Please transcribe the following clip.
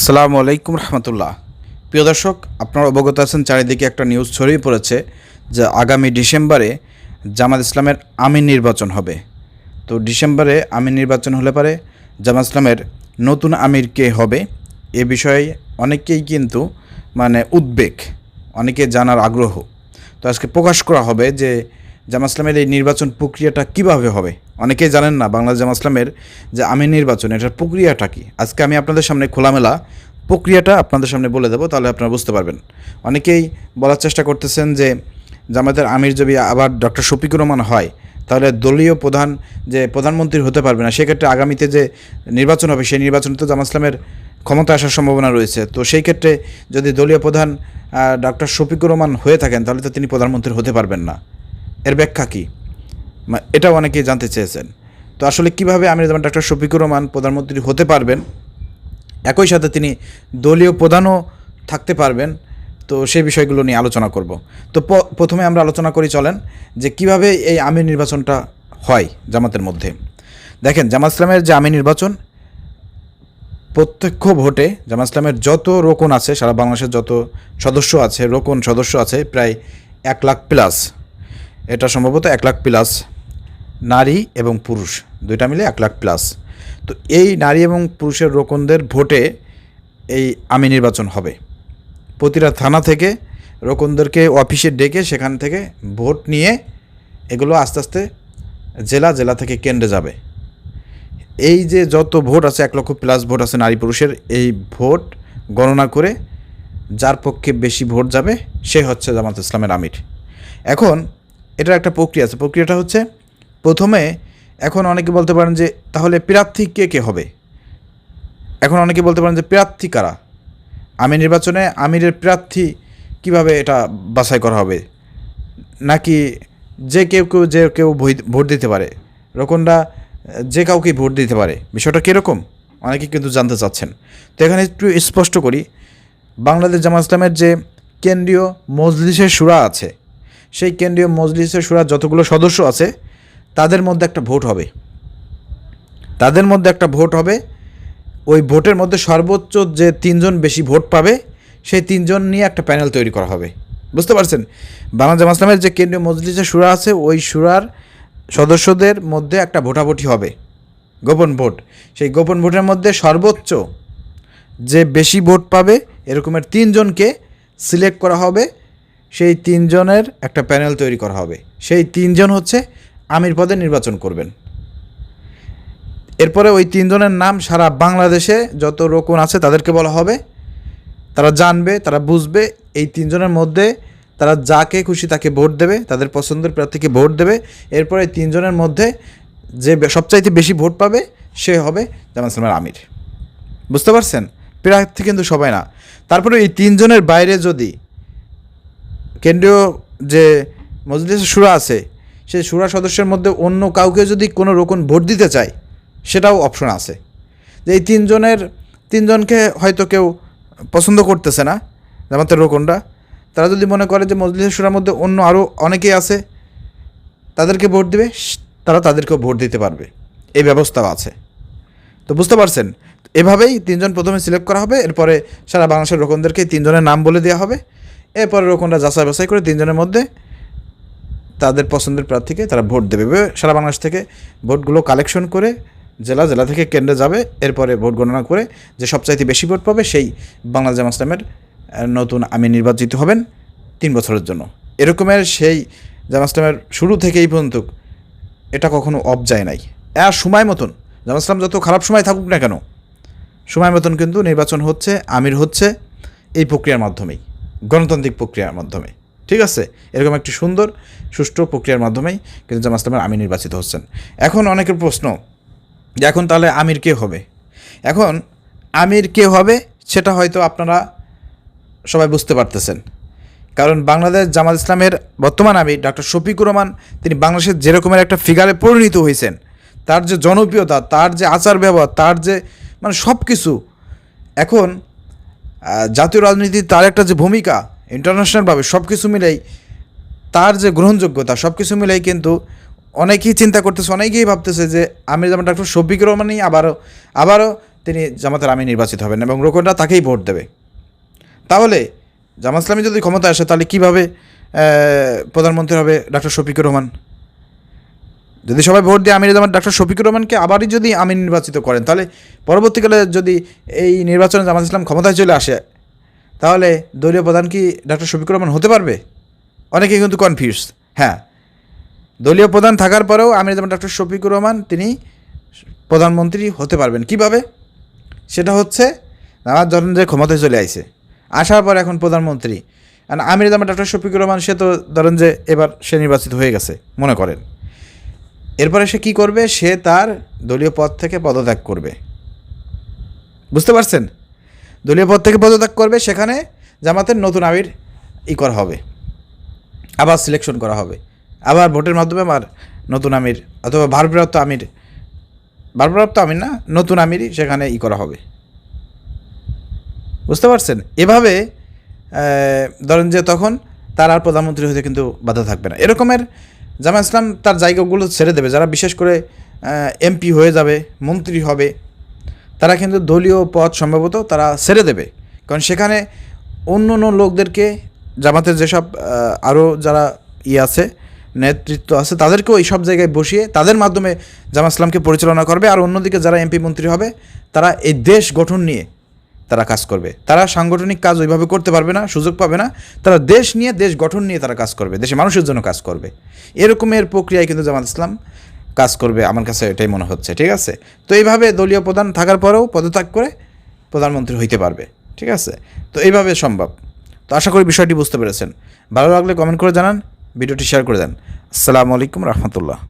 আসসালামু আলাইকুম রহমতুল্লাহ। প্রিয় দর্শক, আপনারা অবগত আছেন, চারিদিকে একটা নিউজ ছড়িয়ে পড়েছে যে আগামী ডিসেম্বরে জামাত ইসলামের আমিন নির্বাচন হবে। তো ডিসেম্বরে আমিন নির্বাচন হলে পারে জামাত ইসলামের নতুন আমির কে হবে, এ বিষয়ে অনেকেই কিন্তু মানে উদ্বেগ, অনেকে জানার আগ্রহ। তো আজকে প্রকাশ করা হবে যে জামা ইসলামের এই নির্বাচন প্রক্রিয়াটা কীভাবে হবে? অনেকেই জানেন না বাংলাদেশ জামা ইসলামের যে আমির নির্বাচন, এটার প্রক্রিয়াটা কি? আজকে আমি আপনাদের সামনে খোলামেলা প্রক্রিয়াটা আপনাদের সামনে বলে দেবো, তাহলে আপনারা বুঝতে পারবেন। অনেকেই বলার চেষ্টা করতেছেন যে জামাতের আমির যদি আবার ডক্টর শফিকুর রহমান হয়, তাহলে দলীয় প্রধান যে প্রধানমন্ত্রী হতে পারবে না, সেক্ষেত্রে আগামীতে যে নির্বাচন হবে, সেই নির্বাচনে তো জামা ইসলামের ক্ষমতা আসার সম্ভাবনা রয়েছে। তো সেই ক্ষেত্রে যদি দলীয় প্রধান ডক্টর শফিকুর রহমান হয়ে থাকেন, তাহলে তো তিনি প্রধানমন্ত্রী হতে পারবেন না। এর ব্যাখ্যা কী? এটাও অনেকেই জানতে চেয়েছেন। তো আসলে কীভাবে আমির জামান ডক্টর শফিকুর রহমান প্রধানমন্ত্রী হতে পারবেন? একই সাথে তিনি দলীয় প্রধানও থাকতে পারবেন। তো সেই বিষয়গুলো নিয়ে আলোচনা করব। তো প্রথমে আমরা আলোচনা করি, চলেন, যে কীভাবে এই আমির নির্বাচনটা হয় জামাতের মধ্যে। দেখেন, জামাত ইসলামের যে আমির নির্বাচন, প্রত্যক্ষ ভোটে জামাত ইসলামের যত রোকন আছে, সারা বাংলাদেশের যত সদস্য আছে, রোকন সদস্য আছে, প্রায় এক লাখ প্লাস এটা সম্ভবত এক লাখ প্লাস নারী এবং পুরুষ। দুইটা মিলে এক লাখ প্লাস। তো এই নারী এবং পুরুষের রোকনদের ভোটে এই আমি নির্বাচন হবে। প্রতিটা থানা থেকে রোকনদেরকে অফিসে ডেকে সেখান থেকে ভোট নিয়ে এগুলো আস্তে আস্তে জেলা জেলা থেকে কেন্দ্রে যাবে। এই যে যত ভোট আছে, এক লক্ষ প্লাস ভোট আছে নারী পুরুষের, এই ভোট গণনা করে যার পক্ষে বেশি ভোট যাবে সে হচ্ছে জামাত ইসলামের আমির। এখন এটার একটা প্রক্রিয়া আছে। প্রক্রিয়াটা হচ্ছে প্রথমে এখন অনেকে বলতে পারেন যে, তাহলে প্রার্থী কে কে হবে? এখন অনেকে বলতে পারেন যে, প্রার্থী কারা? আমির নির্বাচনে আমিরের প্রার্থী কীভাবে এটা বাছাই করা হবে? নাকি যে কেউ কেউ, যে কেউ ভোট দিতে পারে? রকমটা যে কাউকে ভোট দিতে পারে, বিষয়টা কীরকম? অনেকে কিন্তু জানতে চাচ্ছেন। তো এখানে একটু স্পষ্ট করি। বাংলাদেশ জামা ইসলামের যে কেন্দ্রীয় মজলিসের সুরা আছে সেই কেন্দ্রীয় মজলিসের সুরা যতগুলো সদস্য আছে, তাদের মধ্যে একটা ভোট হবে। তাদের মধ্যে একটা ভোট হবে। ওই ভোটের মধ্যে সর্বোচ্চ যে তিনজন বেশি ভোট পাবে, সেই তিনজন নিয়ে একটা প্যানেল তৈরি করা হবে। বুঝতে পারছেন? বাংলা জামা ইসলামের যে কেন্দ্রীয় মজলিসের সুরা আছে, ওই সুরার সদস্যদের মধ্যে একটা ভোটাভুটি হবে। গোপন ভোট। সেই গোপন ভোটের মধ্যে সর্বোচ্চ যে বেশি ভোট পাবে, এরকমের তিনজনকে সিলেক্ট করা হবে। সেই তিনজনের একটা প্যানেল তৈরি করা হবে। সেই তিনজন হচ্ছে আমির পদে নির্বাচন করবেন। এরপরে ওই তিনজনের নাম সারা বাংলাদেশে যত রোকন আছে তাদেরকে বলা হবে। তারা জানবে, তারা বুঝবে, এই তিনজনের মধ্যে তারা যাকে খুশি তাকে ভোট দেবে, তাদের পছন্দের প্রার্থীকে ভোট দেবে। এরপরে তিনজনের মধ্যে যে সবচাইতে বেশি ভোট পাবে সে হবে জামাত ইসলামের আমির। বুঝতে পারছেন? প্রার্থী কিন্তু সবাই না। তারপরে এই তিনজনের বাইরে যদি কেন্দ্রীয় যে মজলিস সুরা আছে, সেই সুরা সদস্যের মধ্যে অন্য কাউকে যদি কোনো রকম ভোট দিতে চায়, সেটাও অপশন আছে। যে এই তিনজনের, তিনজনকে হয়তো কেউ পছন্দ করতেছে না, জামাতের রোকনরা। তারা যদি মনে করে যে মজলিসের সুরার মধ্যে অন্য আরও অনেকেই আছে, তাদেরকে ভোট দিবে, তারা তাদেরকেও ভোট দিতে পারবে। এই ব্যবস্থাও আছে। তো বুঝতে পারছেন? এভাবেই তিনজন প্রথমে সিলেক্ট করা হবে, এরপরে সারা বাংলাদেশের রোকনদেরকে তিনজনের নাম বলে দেওয়া হবে। এরপরে রোকনরা যাচাই বাছাই করে তিনজনের মধ্যে তাদের পছন্দের প্রার্থীকে তারা ভোট দেবে। সারা বাংলাদেশ থেকে ভোটগুলো কালেকশন করে জেলা জেলা থেকে কেন্দ্রে যাবে, এরপরে ভোট গণনা করে যে সবচাইতে বেশি ভোট পাবে সেই বাংলাদেশ জামাত ইসলামের নতুন আমি নির্বাচিত হবেন তিন বছরের জন্য। এরকমের সেই জামাত ইসলামের শুরু থেকে এই পর্যন্ত এটা কখনো অফ যায় নাই। আর সময় মতন, জামাত ইসলাম যত খারাপ সময় থাকুক না কেন, সময় মতন কিন্তু নির্বাচন হচ্ছে, আমির হচ্ছে এই প্রক্রিয়ার মাধ্যমেই। গণতান্ত্রিক প্রক্রিয়ার মাধ্যমে। ঠিক আছে? এরকম একটি সুন্দর, সুষ্ঠু প্রক্রিয়ার মাধ্যমেই কিন্তু জামাত ইসলামের আমির নির্বাচিত হচ্ছেন। এখন অনেকের প্রশ্ন, যে এখন তাহলে আমির কে হবে? এখন আমির কে হবে সেটা হয়তো আপনারা সবাই বুঝতে পারতেছেন। কারণ বাংলাদেশ জামাত ইসলামের বর্তমান আমির ডক্টর শফিকুর রহমান, তিনি বাংলাদেশের যেরকমের একটা ফিগারে পরিণত হয়েছেন, তার যে জনপ্রিয়তা, তার যে আচার ব্যবহার তার যে মানে সব কিছু এখন জাতীয় রাজনীতি তার একটা যে ভূমিকা ইন্টারন্যাশনালভাবে সব কিছু মিলেই তার যে গ্রহণযোগ্যতা সব কিছু মিলেই কিন্তু অনেকেই চিন্তা করতেছে, অনেকেই ভাবতেছে যে আমির জামান ডাক্তার শফিকুর রহমানই আবারও আবারও তিনি জামাতের আমি নির্বাচিত হবেন এবং রোকনরা তাকেই ভোট দেবে। তাহলে জামাত ইসলামী যদি ক্ষমতা আসে, তাহলে কীভাবে প্রধানমন্ত্রী হবে ডক্টর শফিকুর রহমান? যদি সবাই ভোট দিয়ে আমির জামাত ডক্টর শফিকুর রহমানকে আবারই যদি আমির নির্বাচিত করেন, তাহলে পরবর্তীকালে যদি এই নির্বাচনে জামাত ইসলাম ক্ষমতায় চলে আসে, তাহলে দলীয় প্রধান কি ডক্টর শফিকুর রহমান হতে পারবে? অনেকেই কিন্তু কনফিউজ হ্যাঁ। দলীয় প্রধান থাকার পরেও আমির জামান ডক্টর শফিকুর রহমান তিনি প্রধানমন্ত্রী হতে পারবেন। কীভাবে? সেটা হচ্ছে আমার ধরেন যে ক্ষমতায় চলে আইছে, আসার পর এখন প্রধানমন্ত্রী। আর আমির জামান ডক্টর শফিকুর রহমান, সে তো ধরেন যে এবার সে নির্বাচিত হয়ে গেছে, মনে করেন। এরপরে সে কি করবে? সে তার দলীয় পদ থেকে পদত্যাগ করবে। বুঝতে পারছেন? দলীয় পদ থেকে পদত্যাগ করবে, সেখানে জামাতের নতুন আমির ই করা হবে। আবার সিলেকশন করা হবে। আবার ভোটের মাধ্যমে আমার নতুন আমির অথবা ভারপ্রাপ্ত আমির ভারপ্রাপ্ত আমির না, নতুন আমিরই সেখানে ই করা হবে। বুঝতে পারছেন? এভাবে ধরেন যে তখন তার আর প্রধানমন্ত্রী হতে কিন্তু বাধা থাকবে না। এরকমের জামা ইসলাম তার জায়গাগুলো ছেড়ে দেবে। যারা বিশেষ করে এমপি হয়ে যাবে, মন্ত্রী হবে, তারা কিন্তু দলীয় পদ সম্ভবত তারা ছেড়ে দেবে। কারণ সেখানে অন্য অন্য লোকদেরকে, জামাতের যেসব আরও যারা ই আছে, নেতৃত্ব আছে, তাদেরকেও এই সব জায়গায় বসিয়ে তাদের মাধ্যমে জামা ইসলামকে পরিচালনা করবে। আর অন্যদিকে যারা এমপি, মন্ত্রী হবে, তারা এই দেশ গঠন নিয়ে তারা কাজ করবে। তারা সাংগঠনিক কাজ ওইভাবে করতে পারবে না, সুযোগ পাবে না। তারা দেশ নিয়ে, দেশ গঠন নিয়ে তারা কাজ করবে, দেশের মানুষের জন্য কাজ করবে। এরকমের প্রক্রিয়ায় কিন্তু জামাত ইসলাম কাজ করবে আমার কাছে এটাই মনে হচ্ছে, ঠিক আছে? তো এইভাবে দলীয় প্রধান থাকার পরেও পদত্যাগ করে প্রধানমন্ত্রী হইতে পারবে, ঠিক আছে? তো এইভাবে সম্ভব। তো আশা করি বিষয়টি বুঝতে পেরেছেন। ভালো লাগলে কমেন্ট করে জানান, ভিডিওটি শেয়ার করে দেন। আসসালামু আলাইকুম রহমতুল্লাহ।